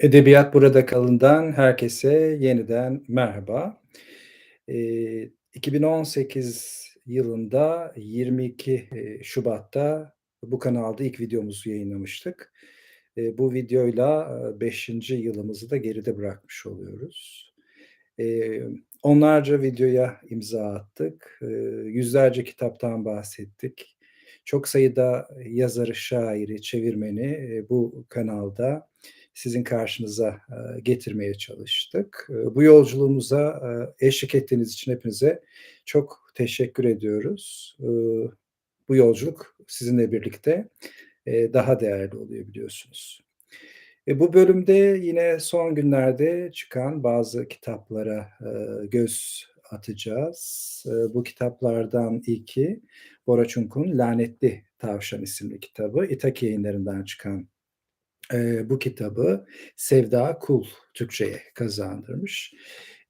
Edebiyat Burada Kalın'dan herkese yeniden merhaba. Eee, 2018 yılında 22, eee, Şubat'ta bu kanalda ilk videomuzu yayınlamıştık. Eee, bu videoyla, eee, 5'inci yılımızı da geride bırakmış oluyoruz. Emm, onlarca videoya imza attık. Eee, yüzlerce kitaptan bahsettik. Çok sayıda yazarı, şairi, çevirmeni, eee, bu kanalda sizin karşınıza, eee, getirmeye çalıştık. Eee, bu yolculuğumuza, eee, eşlik ettiğiniz için hepinize çok teşekkür ediyoruz. Bu yolculuk sizinle birlikte, daha değerli oluyor biliyorsunuz. E, bu bölümde yine son günlerde çıkan bazı kitaplara, göz atacağız. Bu kitaplardan ilki Bora Çunk'un Lanetli Tavşan isimli kitabı. İtaki Yayınları'ndan çıkan Eee, bu kitabı Sevda Kul Türkçe'ye kazandırmış.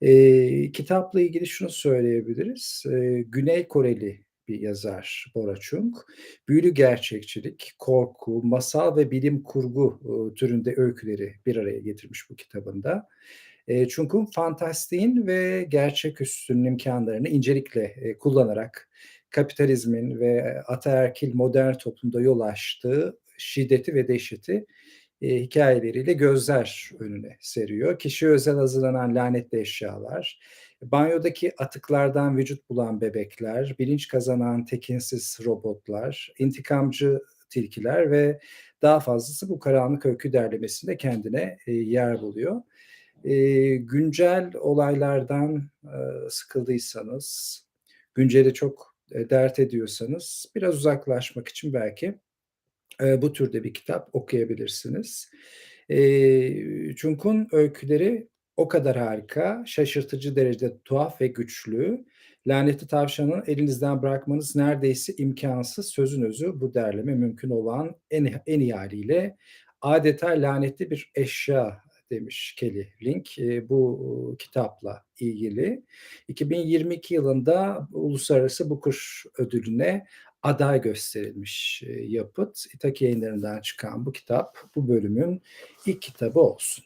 Eee, kitapla ilgili şunu söyleyebiliriz. Eee, Güney Koreli bir yazar Bora Chung. Büyülü gerçekçilik, korku, masal ve bilim kurgu, ııı, türünde öyküleri bir araya getirmiş bu kitabında. Eee, Chung'un fantastiğin ve gerçeküstünün imkânlarını incelikle, eee, kullanarak kapitalizmin ve ataerkil modern toplumda yol açtığı şiddeti ve dehşeti eee, hikâyeleriyle gözler önüne seriyor. Kişiye özel hazırlanan lanetli eşyalar, banyodaki atıklardan vücut bulan bebekler, bilinç kazanan tekinsiz robotlar, intikamcı tilkiler ve daha fazlası bu karanlık öykü derlemesinde kendine, eee, yer buluyor. Eee, güncel olaylardan, eee, sıkıldıysanız, günceli çok, eee, dert ediyorsanız biraz uzaklaşmak için belki Eee, bu türde bir kitap okuyabilirsiniz. Eee, Cung'un öyküleri o kadar harika, şaşırtıcı derecede tuhaf ve güçlü. Lanetli Tavşan'ı elinizden bırakmanız neredeyse imkânsız. Sözün özü bu derleme mümkün olan en en iyi hâliyle adeta lanetli bir eşya demiş Kelly Link, bu kitapla ilgili. 2022 yılında Uluslararası Booker Ödülü'ne aday gösterilmiş, yapıt. İtaki Yayınları'ndan çıkan bu kitap, bu bölümün ilk kitabı olsun.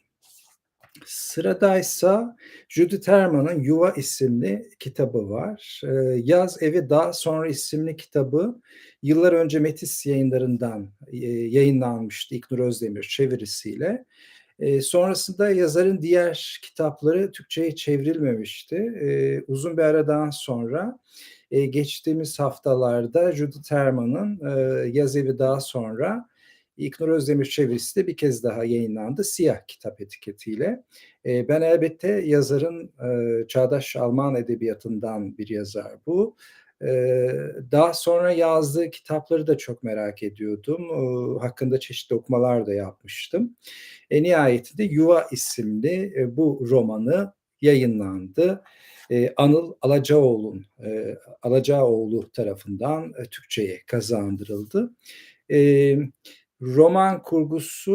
Sıradaysa Judith Herman'ın Yuva isimli kitabı var. Yaz Evi Daha Sonra isimli kitabı yıllar önce Metis Yayınları'ndan, yayınlanmıştı İlknur Özdemir çevirisiyle. Sonrasında yazarın diğer kitapları Türkçe'ye çevrilmemişti. Uzun bir aradan sonra, eee, geçtiğimiz haftalarda Judith Herman'ın, eee, Yaz Evi Daha Sonra İlknur Özdemir çevirisi de bir kez daha yayınlandı siyah kitap etiketiyle. Eee, ben elbette yazarın, eee, çağdaş Alman edebiyatından bir yazar bu. Daha sonra yazdığı kitapları da çok merak ediyordum. Hakkında çeşitli okumalar da yapmıştım. E, nihayetinde Yuva isimli, bu romanı yayınlandı. Eee, Anıl Alacaoğlu'nun, eee, Alacaoğlu tarafından, eee, Türkçe'ye kazandırıldı. Emm, roman kurgusu,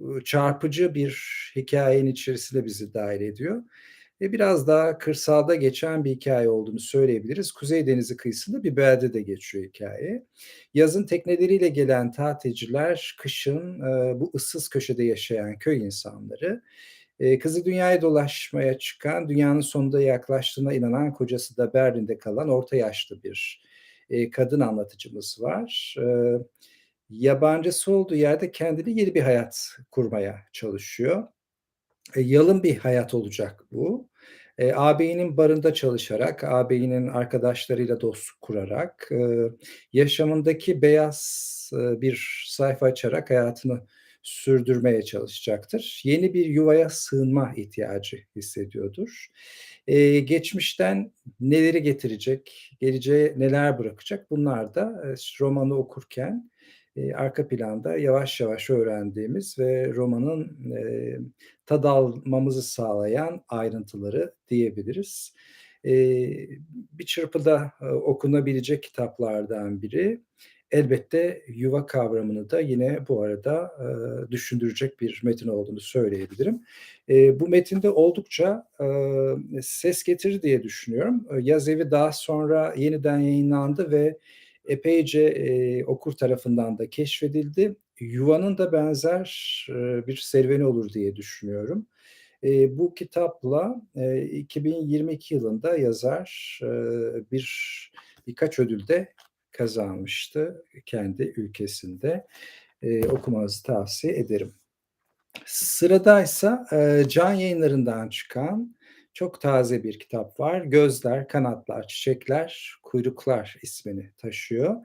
ııı, çarpıcı bir hikâyenin içerisine bizi dâhil ediyor ve biraz daha kırsalda geçen bir hikâye olduğunu söyleyebiliriz. Kuzey Denizi kıyısında bir beldede geçiyor hikâye. Yazın tekneleriyle gelen tatilciler, kışın, bu ıssız köşede yaşayan köy insanları, eee, kızı dünyayı dolaşmaya çıkan, dünyanın sonunda yaklaştığına inanan, kocası da Berlin'de kalan orta yaşlı bir, eee, kadın anlatıcımız var. Eee, yabancısı olduğu yerde kendine yeni bir hayat kurmaya çalışıyor. Eee, yalın bir hayat olacak bu. Eee, ağabeyinin barında çalışarak, ağabeyinin arkadaşlarıyla dostluk kurarak, eee, yaşamındaki beyaz, eee, bir sayfa açarak hayatını sürdürmeye çalışacaktır. Yeni bir yuvaya sığınma ihtiyacı hissediyordur. Eee, geçmişten neleri getirecek, geleceğe neler bırakacak bunlar da, eee, romanı okurken, eee, arka planda yavaş yavaş öğrendiğimiz ve romanın, eee, tad almamızı sağlayan ayrıntıları diyebiliriz. Eee, bir çırpıda, eee, okunabilecek kitaplardan biri. Elbette yuva kavramını da yine bu arada, eee, düşündürecek bir metin olduğunu söyleyebilirim. Eee, bu metinde oldukça, eee, ses getirir diye düşünüyorum. Yaz Evi daha sonra yeniden yayınlandı ve epeyce, eee, okur tarafından da keşfedildi. yuvanın da benzer, eee, bir serüveni olur diye düşünüyorum. Eee, bu kitapla, eee, 2022 yılında yazar, eee, bir birkaç ödül de kazanmıştı kendi ülkesinde. Eee, okumanızı tavsiye ederim. Sıradaysa, eee, Can Yayınları'ndan çıkan çok taze bir kitap var. Gözler, Kanatlar, Çiçekler, Kuyruklar ismini taşıyor.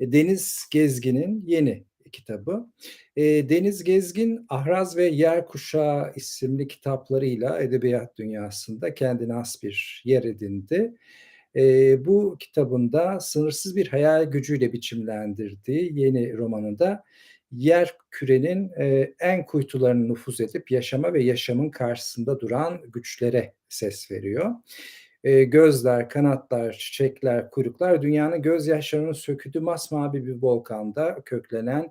Eee, Deniz Gezgin'in yeni kitabı. Eee, Deniz Gezgin, Ahraz ve Yer Kuşağı isimli kitaplarıyla edebiyat dünyasında kendine has bir yer edindi. Eee, bu kitabında sınırsız bir hayal gücüyle biçimlendirdiği yeni romanında yer kürenin, eee, en kuytularına nüfuz edip yaşama ve yaşamın karşısında duran güçlere ses veriyor. Eee, gözler, kanatlar, çiçekler, kuyruklar dünyanın gözyaşlarının söküldüğü masmavi bir volkanda köklenen,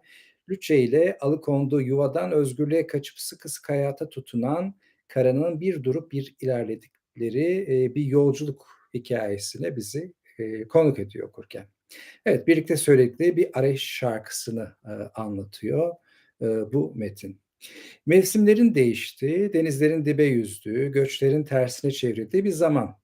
Lütçe ile alıkonduğu yuvadan özgürlüğe kaçıp sıkı sıkı hayata tutunan karanın bir durup bir ilerledikleri, eee, bir yolculuk hikâyesine bizi, eee, konuk ediyor okurken. Evet, birlikte söyledikleri bir arayış şarkısını, eee, anlatıyor, eee, bu metin. Mevsimlerin değiştiği, denizlerin dibe yüzdüğü, göçlerin tersine çevrildiği bir zaman.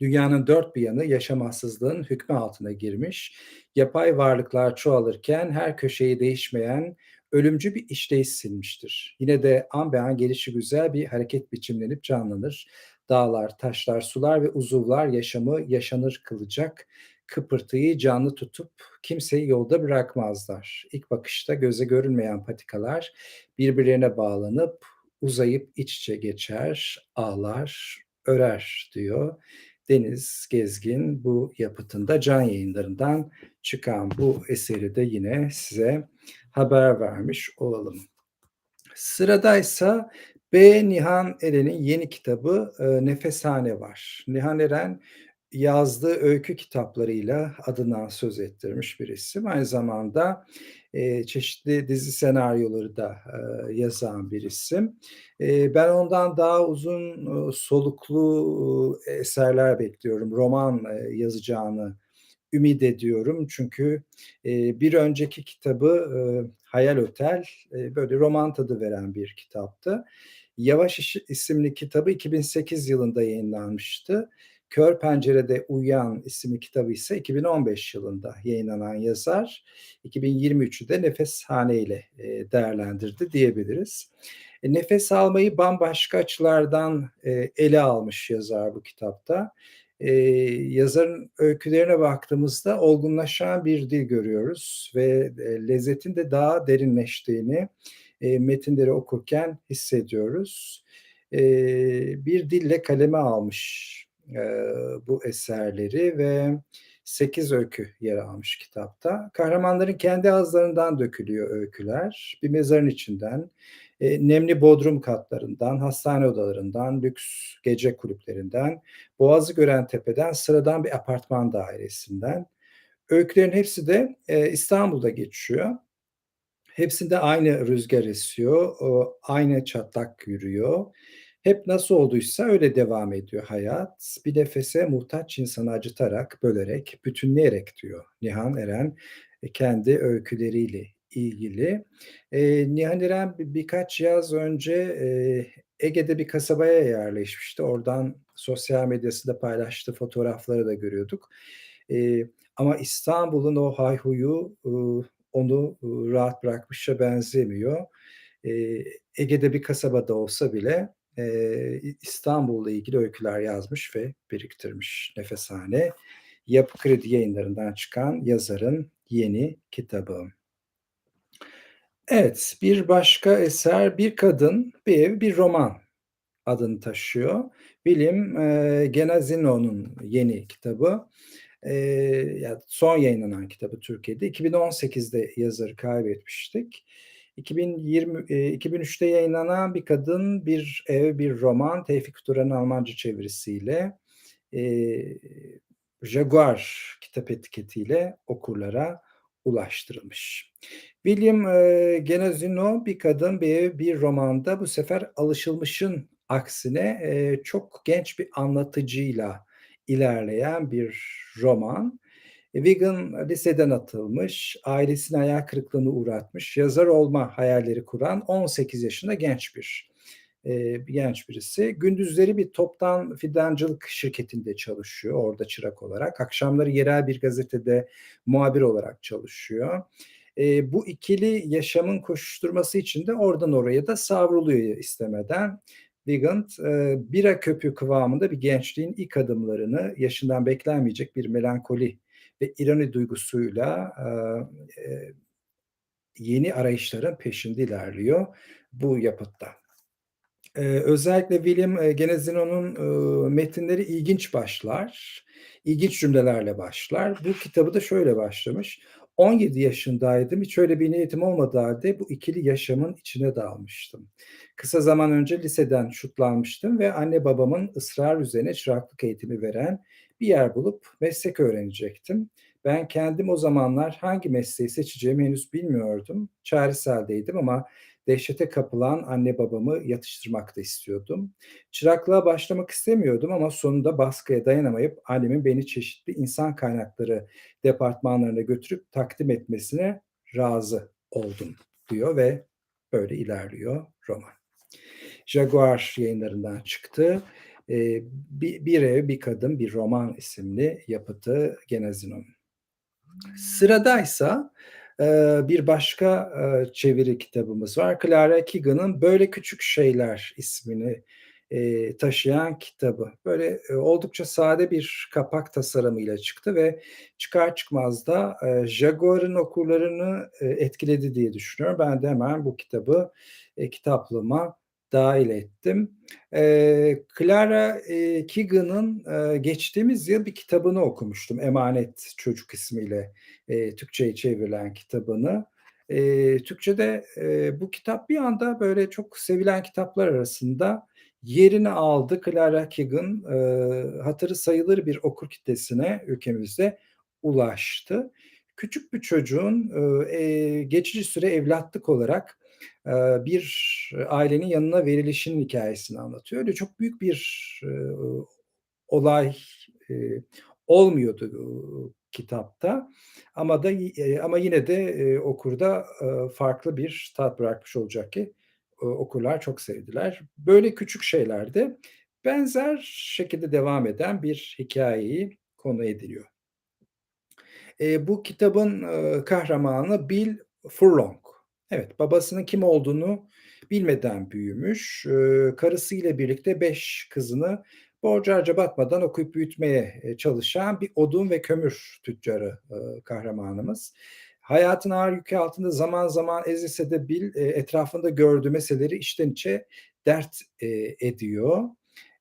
Dünyanın dört bir yanı yaşamazsızlığın hükmü altına girmiş, yapay varlıklar çoğalırken her köşeyi değişmeyen ölümcü bir işleyiş silmiştir. Yine de an be an gelişigüzel bir hareket biçimlenip canlanır. Dağlar, taşlar, sular ve uzuvlar yaşamı yaşanır kılacak, kıpırtıyı canlı tutup kimseyi yolda bırakmazlar. İlk bakışta göze görünmeyen patikalar birbirlerine bağlanıp uzayıp iç içe geçer, ağlar, örer diyor. Deniz Gezgin bu yapıtında Can Yayınları'ndan çıkan bu eseri de yine size haber vermiş olalım. Sıradaysa B. Nihan Eren'in yeni kitabı, eee, Nefeshane var. Nihan Eren yazdığı öykü kitaplarıyla adından söz ettirmiş bir isim. Aynı zamanda, eee, çeşitli dizi senaryoları da, eee, yazan bir isim. Eee, ben ondan daha uzun, ııı, soluklu, uuu, eserler bekliyorum. Roman, eee, yazacağını ümit ediyorum. Çünkü, eee, bir önceki kitabı, ııı, Hayal Otel, eee, böyle roman tadı veren bir kitaptı. Yavaş İş isimli kitabı 2008 yılında yayınlanmıştı. Kör Pencerede Uyuyan isimli kitabı ise 2015 yılında yayınlanan yazar, 2023'ü de Nefeshane ile, eee, değerlendirdi diyebiliriz. E, nefes almayı bambaşka açılardan, eee, ele almış yazar bu kitapta. Eee, yazarın öykülerine baktığımızda olgunlaşan bir dil görüyoruz ve, lezzetin de daha derinleştiğini, eee, metinleri okurken hissediyoruz. Eee, bir dille kaleme almış, eee, bu eserleri ve 8 öykü yer almış kitapta. Kahramanların kendi ağızlarından dökülüyor öyküler. Bir mezarın içinden, eee, nemli bodrum katlarından, hastane odalarından, lüks gece kulüplerinden, boğazı gören tepeden, sıradan bir apartman dairesinden. Öykülerin hepsi de, eee, İstanbul'da geçiyor. Hepsinde aynı rüzgar esiyor, aynı çatlak yürüyor. Hep nasıl olduysa öyle devam ediyor hayat. Bir nefese muhtaç insanı acıtarak, bölerek, bütünleyerek diyor Nihan Eren, eee, kendi öyküleriyle ilgili. Eee, Nihan Eren bi birkaç yaz önce, eee, Ege'de bir kasabaya yerleşmişti. Oradan sosyal medyasında paylaştığı fotoğrafları da görüyorduk. Ama İstanbul'un o hayhuyu, onu, rahat bırakmışa benzemiyor. Ege'de bir kasabada olsa bile, İstanbul'la ilgili öyküler yazmış ve biriktirmiş. Nefeshane, Yapı Kredi Yayınları'ndan çıkan yazarın yeni kitabı. Evet, bir başka eser Bir Kadın, Bir Ev, Bir Roman adını taşıyor. William, eee, Genazzino'nun yeni kitabı. Eee, ya, son yayınlanan kitabı Türkiye'de. 2018'de yazarı kaybetmiştik. 2020 eee, 2003'te yayınlanan Bir Kadın, Bir Ev, Bir Roman Tevfik Fikdura'nın Almanca çevirisiyle, eee, Jaguar kitap etiketiyle okurlara ulaştırılmış. William, eee, Genazzino Bir Kadın, Bir Ev, Bir Roman'da bu sefer alışılmışın aksine, eee, çok genç bir anlatıcıyla ilerleyen bir roman. Wigan liseden atılmış, ailesini hayal kırıklığına uğratmış, yazar olma hayalleri kuran 18 yaşında genç bir eee, genç birisi. Gündüzleri bir toptan fidancılık şirketinde çalışıyor, orada çırak olarak. Akşamları yerel bir gazetede muhabir olarak çalışıyor. Eee, bu ikili yaşamın koşuşturması içinde oradan oraya da savruluyor istemeden. Wigan, eee, bira köpüğü kıvamında bir gençliğin ilk adımlarını yaşından beklenmeyecek bir melankoli ve ironi duygusuyla, aaa, eee, yeni arayışların peşinde ilerliyor bu yapıtta. Eee, özellikle William, eee, Genazzino'nun, ııı, metinleri ilginç başlar, ilginç cümlelerle başlar. Bu kitabı da şöyle başlamış: "17 yaşındaydım, hiç öyle bir niyetim olmadığı hâlde bu ikili yaşamın içine dalmıştım. Kısa zaman önce liseden şutlanmıştım ve anne babamın ısrarı üzerine çıraklık eğitimi veren bir yer bulup meslek öğrenecektim. Ben kendim o zamanlar hangi mesleği seçeceğimi henüz bilmiyordum. Çaresiz hâldeydim ama dehşete kapılan anne babamı yatıştırmak da istiyordum. Çıraklığa başlamak istemiyordum ama sonunda baskıya dayanamayıp annemin beni çeşitli insan kaynakları departmanlarına götürüp takdim etmesine razı oldum." diyor ve böyle ilerliyor roman. Jaguar Yayınları'ndan çıktı. Eee, "Bi Bir Ev, Bir Kadın, Bir Roman" isimli yapıtı Genazzino'nun. Sıradaysa, bir başka, eee, çeviri kitabımız var. Clara Keegan'ın "Böyle Küçük Şeyler" ismini, eee, taşıyan kitabı. Böyle, eee, oldukça sade bir kapak tasarımıyla çıktı ve çıkar çıkmaz da, Jaguar'ın okurlarını, etkiledi diye düşünüyorum. Ben de hemen bu kitabı, kitaplığıma dâhil ettim. Eee, Clara, eee, Keegan'ın, eee, geçtiğimiz yıl bir kitabını okumuştum. "Emanet Çocuk" ismiyle, eee, Türkçe'ye çevrilen kitabını. Eee, Türkçe'de, eee, bu kitap bir anda böyle çok sevilen kitaplar arasında yerini aldı. Clara Keegan, eee, hatırı sayılır bir okur kitlesine ülkemizde ulaştı. Küçük bir çocuğun, eee, geçici süre evlatlık olarak, bir ailenin yanına verilişinin hikâyesini anlatıyor. Öyle çok büyük bir, olay, olmuyordu, kitapta ama da ama yine de, okurda, farklı bir tat bırakmış olacak ki, okurlar çok sevdiler. Böyle Küçük Şeyler'de benzer şekilde devam eden bir hikâyeyi konu ediniyor. Eee, bu kitabın, ııı, kahramanı Bill Furlong. Evet, babasının kim olduğunu bilmeden büyümüş. Iıı, karısıyla birlikte 5 kızını borca harca batmadan okuyup büyütmeye, eee, çalışan bir odun ve kömür tüccarı, ııı, kahramanımız. Hayatın ağır yükü altında zaman zaman ezilse de Bill, eee, etrafında gördüğü meseleleri içten içe dert, eee, ediyor.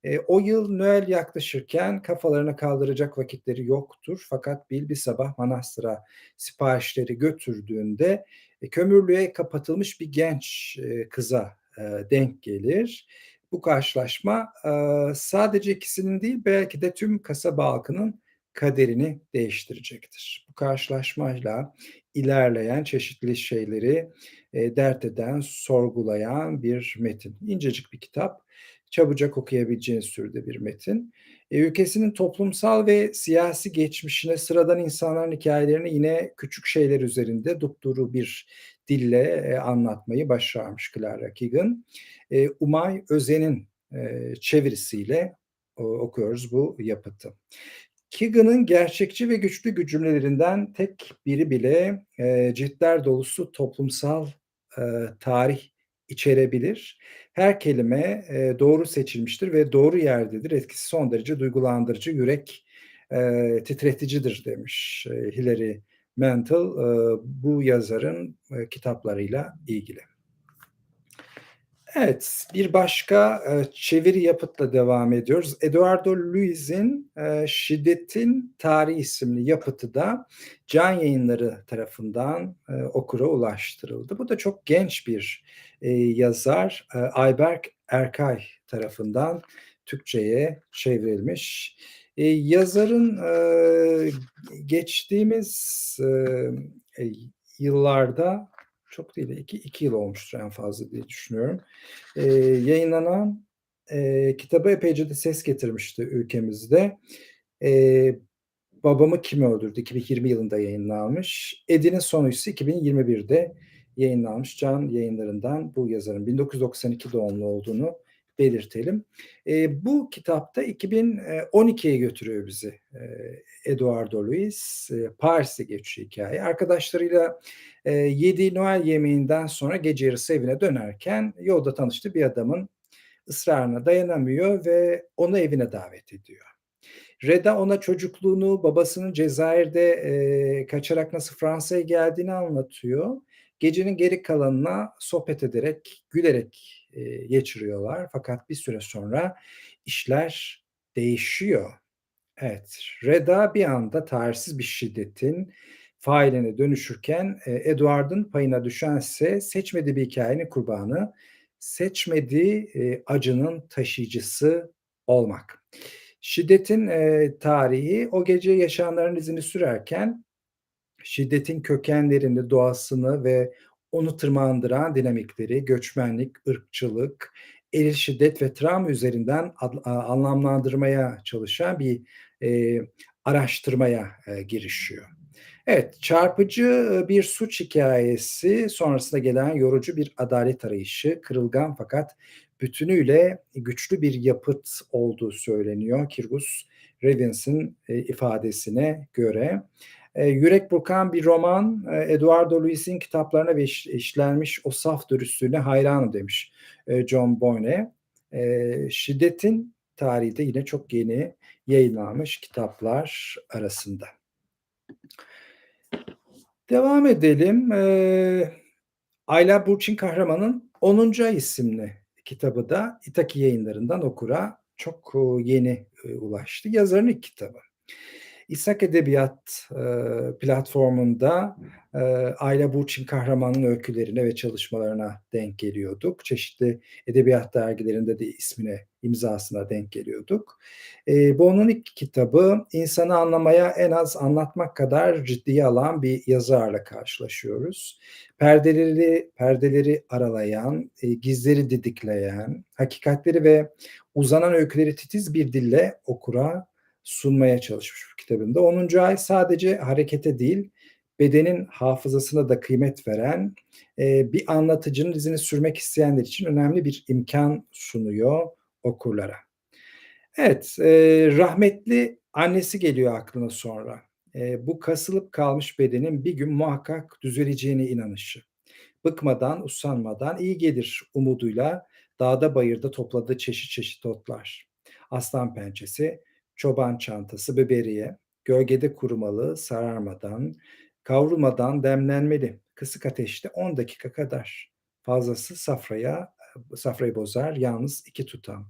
Eee, o yıl Noel yaklaşırken kafalarını kaldıracak vakitleri yoktur fakat Bill bir sabah manastıra siparişleri götürdüğünde, eee, kömürlüğe kapatılmış bir genç, eee, kıza, eee, denk gelir. Bu karşılaşma, aaa, sadece ikisinin değil belki de tüm kasaba halkının kaderini değiştirecektir. Bu karşılaşmayla ilerleyen, çeşitli şeyleri, eee, dert eden, sorgulayan bir metin. İncecik bir kitap, çabucak okuyabileceğiniz türde bir metin. Eee, ülkesinin toplumsal ve siyasi geçmişine, sıradan insanların hikâyelerini yine küçük şeyler üzerinde dupduru bir dille, eee, anlatmayı başarmış Clara Keegan. Eee, Umay Özen'in, eee, çevirisiyle, ooo, okuyoruz bu yapıtı. Keegan'ın gerçekçi ve güçlü cümlelerinden tek biri bile, eee, ciltler dolusu toplumsal, eee, tarih içerebilir. Her kelime, eee, doğru seçilmiştir ve doğru yerdedir. Etkisi son derece duygulandırıcı, yürek, eee, titreticidir demiş, eee, Hilary Mantel, ııı, bu yazarın, eee, kitaplarıyla ilgili. Evet, bir başka, eee, çeviri yapıtla devam ediyoruz. Eduardo Luiz'in, eee, "Şiddetin Tarihi" isimli yapıtı da Can Yayınları tarafından, eee, okura ulaştırıldı. Bu da çok genç bir, eee, yazar, eee, Ayberk Erkay tarafından Türkçe'ye çevrilmiş. Eee, yazarın, eee, geçtiğimiz, emm, eee, yıllarda, çok değil de iki iki yıl olmuştur en fazla diye düşünüyorum, eee, yayınlanan, eee, kitabı epeyce de ses getirmişti ülkemizde. Eee Babamı Kim Öldürdü? 2020 yılında yayınlanmış. Edin'in Sonu ise 2021'de yayınlanmış. Can Yayınları'ndan bu yazarın 1992 doğumlu olduğunu belirtelim. Eee, bu kitap da 2012'ye götürüyor bizi. Eee, Eduardo Luis, eee, Paris'te geçiyor hikâye. Arkadaşlarıyla, eee, yediği Noel yemeğinden sonra gece yarısı evine dönerken yolda tanıştığı bir adamın ısrarına dayanamıyor ve onu evine davet ediyor. Reda ona çocukluğunu, babasının Cezayir'de, eee, kaçarak nasıl Fransa'ya geldiğini anlatıyor. Gecenin geri kalanına sohbet ederek, gülerek, geçiriyorlar. Fakat bir süre sonra işler değişiyor. Evet, Reda bir anda tarifsiz bir şiddetin failine dönüşürken, eee, Eduard'ın payına düşense seçmediği bir hikâyenin kurbanı, seçmediği, acının taşıyıcısı olmak. Şiddetin, tarihi o gece yaşananların izini sürerken şiddetin kökenlerini, doğasını ve onu tırmandıran dinamikleri, göçmenlik, ırkçılık, eril şiddet ve travma üzerinden anlamlandırmaya çalışan bir, eee, araştırmaya, eee, girişiyor. Evet, çarpıcı, ııı, bir suç hikâyesi sonrasında gelen yorucu bir adalet arayışı, kırılgan fakat bütünüyle güçlü bir yapıt olduğu söyleniyor Kirgus Revins'in, eee, ifadesine göre. Eee, yürek burkan bir roman, eee, Eduardo Luis'in kitaplarına ve iş işlenmiş o saf dürüstlüğüne hayranım demiş, eee, John Boyne. Eee, şiddetin tarihi de yine çok yeni yayınlanmış kitaplar arasında. Devam edelim. Eee, Ayla Burçin Kahraman'ın "Onuncu Ay" isimli kitabı da İtaki Yayınları'ndan okura çok, uuu, yeni, eee, ulaştı. Yazarın ilk kitabı. İshak Edebiyat, eee, platformunda, eee, Ayla Burçin Kahraman'ın öykülerine ve çalışmalarına denk geliyorduk. Çeşitli edebiyat dergilerinde de ismine, imzasına denk geliyorduk. Eee, bu onun ilk kitabı. İnsanı anlamaya en az anlatmak kadar ciddiye alan bir yazarla karşılaşıyoruz. Perdeleri perdeleri aralayan, eee, gizleri didikleyen, hakikatleri ve uzanan öyküleri titiz bir dille okura sunmaya çalışmış bu kitabında. "Onuncu Ay" sadece harekete değil, bedenin hafızasına da kıymet veren, eee, bir anlatıcının izini sürmek isteyenler için önemli bir imkân sunuyor okurlara. Evet, eee, rahmetli annesi geliyor aklına sonra. Eee, bu kasılıp kalmış bedenin bir gün muhakkak düzeleceğine inanışı. Bıkmadan, usanmadan iyi gelir umuduyla dağda bayırda topladığı çeşit çeşit otlar. Aslanpençesi, çoban çantası, biberiye, gölgede kurumalı, sararmadan, kavrulmadan demlenmeli. Kısık ateşte 10 dakika kadar. Fazlası safraya safrayı bozar, yalnız 2 tutam.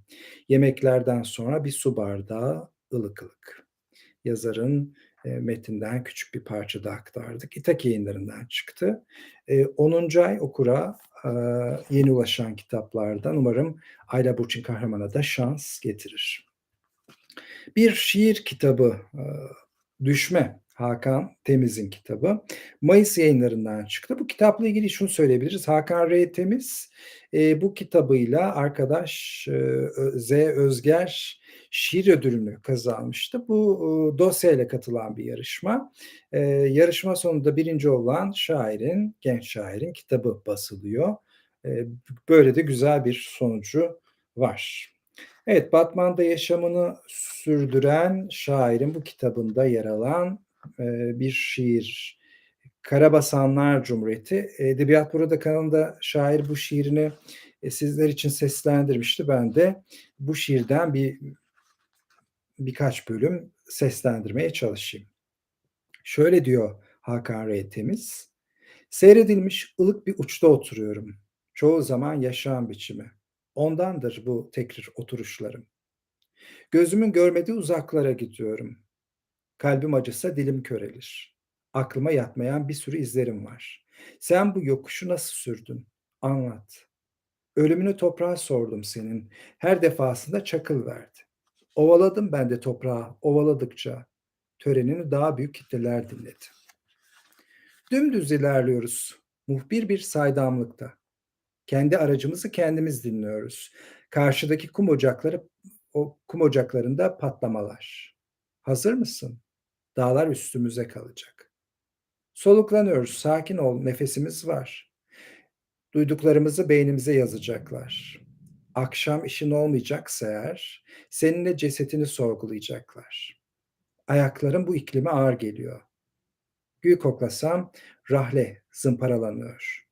Yemeklerden sonra bir su bardağı ılık ılık. Yazarın, eee, metinden küçük bir parça da aktardık. İtaki Yayınları'ndan çıktı. Eee, "Onuncu Ay" okura, aaa, yeni ulaşan kitaplardan. Umarım Ayla Burçin Kahraman'a da şans getirir. Bir şiir kitabı, aaa, "Düşme" Hakan Temiz'in kitabı. Mayıs Yayınları'ndan çıktı. Bu kitapla ilgili şunu söyleyebiliriz. Hakan R. Temiz, eee, bu kitabıyla arkadaş, Ö Z. Özger Şiir Ödülünü kazanmıştı. Bu, dosyayla katılan bir yarışma. Yarışma sonunda 1'inci olan şairin, genç şairin kitabı basılıyor. Böyle de güzel bir sonucu var. Evet, Batman'da yaşamını sürdüren şairin bu kitabında yer alan, eee, bir şiir. Karabasanlar Cumhuriyeti. Edebiyat Burada kanalında şair bu şiirini, eee, sizler için seslendirmişti. Ben de bu şiirden bir birkaç bölüm seslendirmeye çalışayım. Şöyle diyor Hakan R. Temiz: "Seyredilmiş ılık bir uçta oturuyorum. Çoğu zaman yaşam biçimi. Ondandır bu tekrir oturuşlarım. Gözümün görmediği uzaklara gidiyorum. Kalbim acısa dilim körelir. Aklıma yatmayan bir sürü izlerim var. Sen bu yokuşu nasıl sürdün? Anlat. Ölümünü toprağa sordum senin. Her defasında çakıl verdi. Ovaladım ben de toprağı ovaladıkça. Törenini daha büyük kitleler dinledi. Dümdüz ilerliyoruz. Muhbir bir saydamlıkta. Kendi aracımızı kendimiz dinliyoruz. Karşıdaki kum ocakları o kum ocaklarında patlamalar. Hazır mısın? Dağlar üstümüze kalacak. Soluklanıyoruz, sakin ol, nefesimiz var. Duyduklarımızı beynimize yazacaklar. Akşam işin olmayacaksa eğer, seninle cesetini sorgulayacaklar. Ayakların bu iklime ağır geliyor. Gül koklasam rahle zımparalanıyor.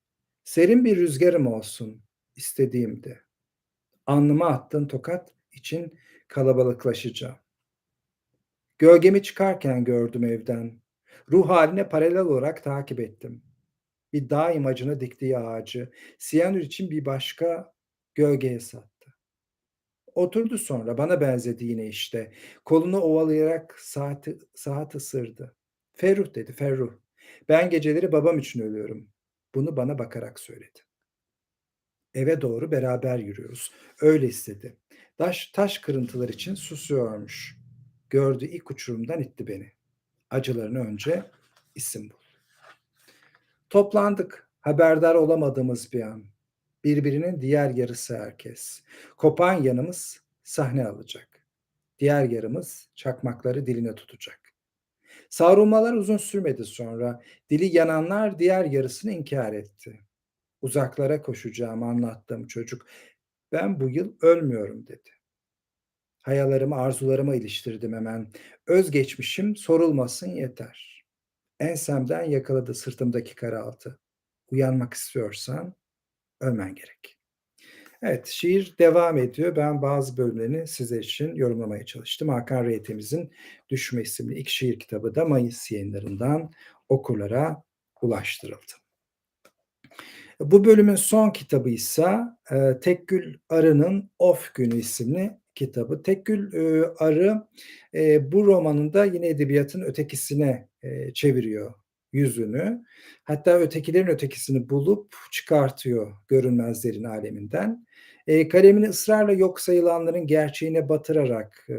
Serin bir rüzgarım olsun istediğimdi. Alnıma attığın tokat için kalabalıklaşacağım. Gölgemi çıkarken gördüm evden. Ruh haline paralel olarak takip ettim. Bir dağ imacına diktiği ağacı, siyanür için bir başka gölgeye sattı. Oturdu sonra bana benzedi yine işte. Kolunu ovalayarak saati, saat ısırdı. Ferruh dedi, Ferruh. Ben geceleri babam için ölüyorum. Bunu bana bakarak söyledi. Eve doğru beraber yürüyoruz. Öyle istedi. Taş, taş kırıntılar için susuyormuş. Gördü ilk uçurumdan itti beni. Acılarını önce isim bul. Toplandık. Haberdar olamadığımız bir an. Birbirinin diğer yarısı herkes. Kopan yanımız sahne alacak. Diğer yarımız çakmakları diline tutacak. Savrulmalar uzun sürmedi sonra. Dili yananlar diğer yarısını inkar etti. Uzaklara koşacağımı anlattığım çocuk, ben bu yıl ölmüyorum dedi. Hayallerimi arzularıma iliştirdim hemen. Özgeçmişim sorulmasın yeter. Ensemden yakaladı sırtımdaki karaltı. Uyanmak istiyorsan ölmen gerek. Evet, şiir devam ediyor. Ben bazı bölümlerini sizler için yorumlamaya çalıştım. Hakan Reytemiz'in Düşme isimli ilk şiir kitabı da Mayıs yayınlarından okurlara ulaştırıldı. Bu bölümün son kitabı ise e, Tekgül Arı'nın Of Günü isimli kitabı. Tekgül e, Arı e, bu romanında yine edebiyatın ötekisine çeviriyor yüzünü. Hatta ötekilerin ötekisini bulup çıkartıyor görünmezlerin aleminden. E, kalemini ısrarla yok sayılanların gerçeğine batırarak, e,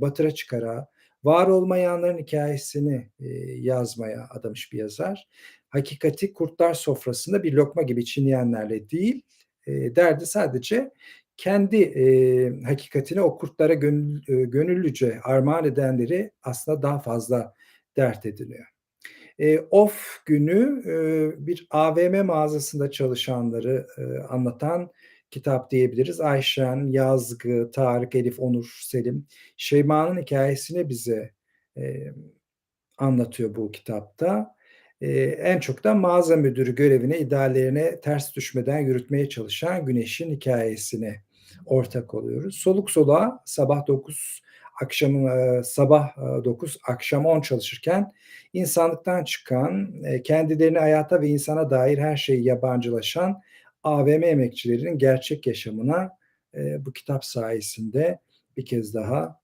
batıra çıkara, var olmayanların hikayesini e, yazmaya adamış bir yazar. Hakikati kurtlar sofrasında bir lokma gibi çiğneyenlerle değil, e, derdi sadece kendi e, hakikatini o kurtlara gönül, e, gönüllüce armağan edenleri aslında daha fazla dert ediniyor. E, off günü e, bir AVM mağazasında çalışanları e, anlatan kitap diyebiliriz. Ayşen, Yazgı, Tarık, Elif, Onur, Selim, Şeyma'nın hikayesini bize e, anlatıyor bu kitapta. E, en çok da mağaza müdürü görevine, ideallerine ters düşmeden yürütmeye çalışan Güneş'in hikayesini ortak oluyoruz. Soluk soluğa sabah 9 akşamın e, sabah 9 e, akşam 10 çalışırken insanlıktan çıkan, kendilerini hayata ve insana dair her şeyi yabancılaşan AVM emekçilerinin gerçek yaşamına bu kitap sayesinde bir kez daha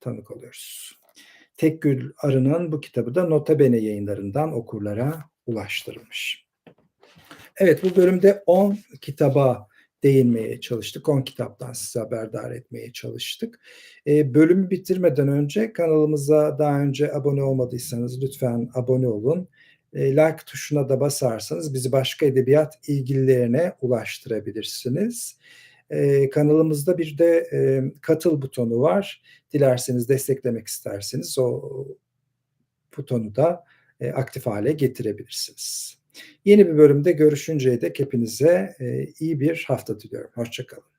tanık oluyoruz. Tekgül Arı'nın bu kitabı da Nota Bene yayınlarından okurlara ulaştırılmış. Evet bu bölümde 10 kitaba değinmeye çalıştık. 10 kitaptan size haberdar etmeye çalıştık. E, bölümü bitirmeden önce kanalımıza daha önce abone olmadıysanız lütfen abone olun. E, like tuşuna da basarsanız bizi başka edebiyat ilgililerine ulaştırabilirsiniz. E, kanalımızda bir de e, katıl butonu var. Dilerseniz desteklemek isterseniz o butonu da e, aktif hale getirebilirsiniz. Yeni bir bölümde görüşünceye dek hepinize iyi bir hafta diliyorum. Hoşçakalın.